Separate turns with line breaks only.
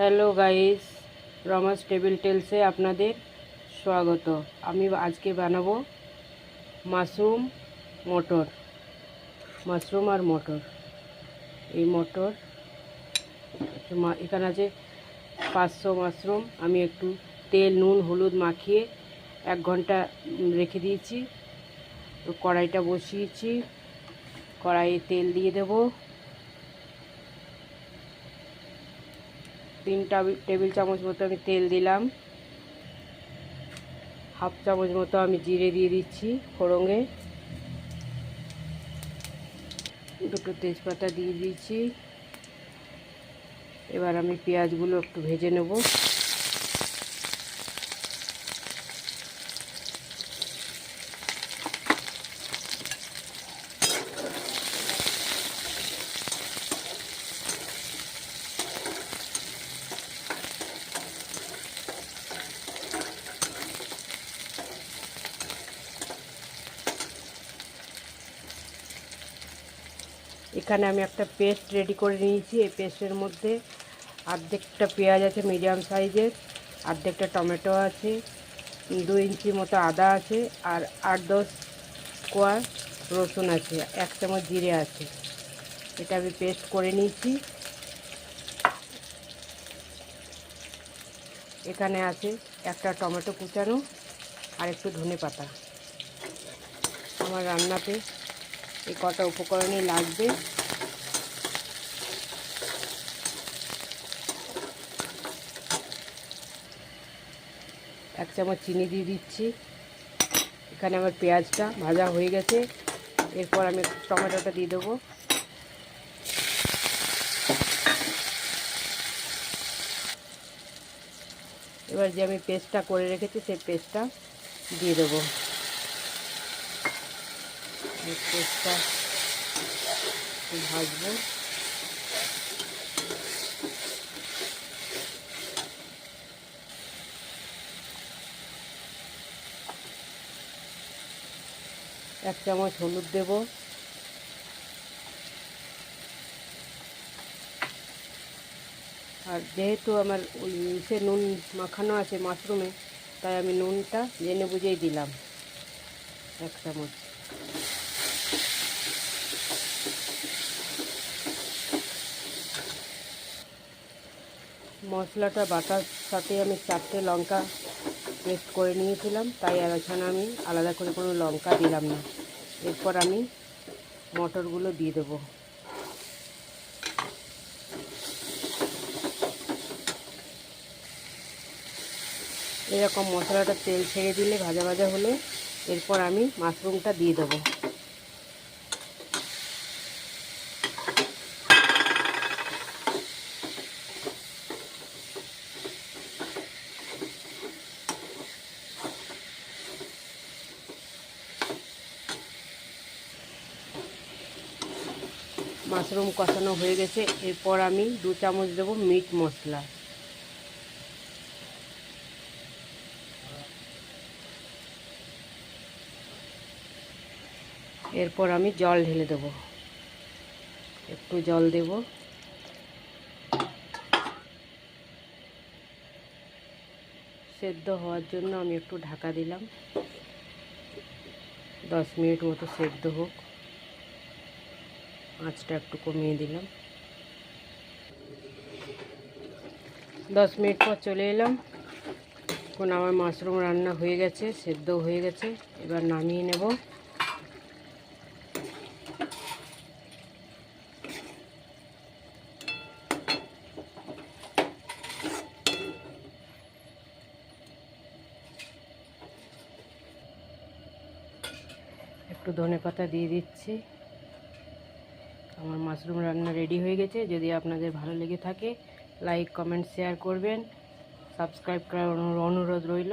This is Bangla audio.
হ্যালো গাইস রমাস টেবিল টেলসে আপনাদের স্বাগত। আমি আজকে বানাবো মাশরুম মটর, মাশরুম আর মটর। এই মটর এখানে আছে পাঁচশো মাশরুম। আমি একটু তেল, নুন, হলুদ মাখিয়ে এক ঘণ্টা রেখে দিয়েছি। কড়াইটা বসিয়েছি। কড়াইয়ে তেল দিয়ে দেবো। তিন টাবি- টেবিল চামচ মতো আমি তেল দিলাম। হাফ চামচ মতো আমি জিরে দিয়ে দিচ্ছি ফোড়ঙে দুটো তেজপাতা দিয়ে দিয়েছি এবার আমি পেঁয়াজগুলো একটু ভেজে নেব। এখানে আমি একটা পেস্ট রেডি করে নিয়েছি, এই পেস্টের মধ্যে অর্ধেকটা পেঁয়াজ আছে মিডিয়াম সাইজের, অর্ধেকটা টমেটো আছে দু ইঞ্চি মতো আদা আছে, আর আট দশ কোয়া রসুন আছে, এক চামচ জিরে আছে। এটা আমি পেস্ট করে নিয়েছি। এখানে আছে একটা টমেটো কুচানো আর একটু ধনে পাতা। আমার রান্নাতে এই কটা উপকরণই লাগবে। এক চামচ চিনি দিয়ে দিচ্ছি। এখানে আমার পেঁয়াজটা ভাজা হয়ে গেছে। এরপর আমি টমেটোটা দিয়ে দেবো। এবার যে আমি পেস্টটা করে রেখেছি, সেই পেস্টটা দিয়ে দেবো। একটু ভাজবো। এক চামচ হলুদ দেব। আর যেহেতু আমার ওই সে নুন মাখানো আছে মাশরুমে, তাই আমি নুনটা জেনে বুঝেই দিলাম। এক চামচ। মশলাটা, বাটার সাথে আমি চারটে লঙ্কা পেস্ট করে নিয়েছিলাম। তাই আর এখানে আমি আলাদা করে কোনো লঙ্কা দিলাম না। এরপর আমি মটরগুলো দিয়ে দেবো। এরকম মশলাটা তেল ছেড়ে দিলে ভাজা ভাজা হলে এরপর আমি মাশরুমটা দিয়ে দেবো। মাশরুম কষানো হয়ে গেছে। এরপর আমি দু চামচ দেবো মিট মশলা। এরপর আমি জল ঢেলে দেবো। একটু জল দেব। সেদ্ধ হওয়ার জন্য আমি একটু ঢাকা দিলাম। দশ মিনিট মতো সেদ্ধ হোক। আঁচটা একটু কমিয়ে দিলাম। দশ মিনিট পর চলে এলাম। এখন আমার মাশরুম রান্না হয়ে গেছে, সেদ্ধ হয়ে গেছে। এবার নামিয়ে নেব। একটু ধনে পাতা দিয়ে দিচ্ছি। আমার মাশরুম রান্না রেডি হয়ে গেছে। যদি আপনাদের ভালো লেগে থাকে লাইক কমেন্ট শেয়ার করবেন। সাবস্ক্রাইব করার অনুরোধ রইল।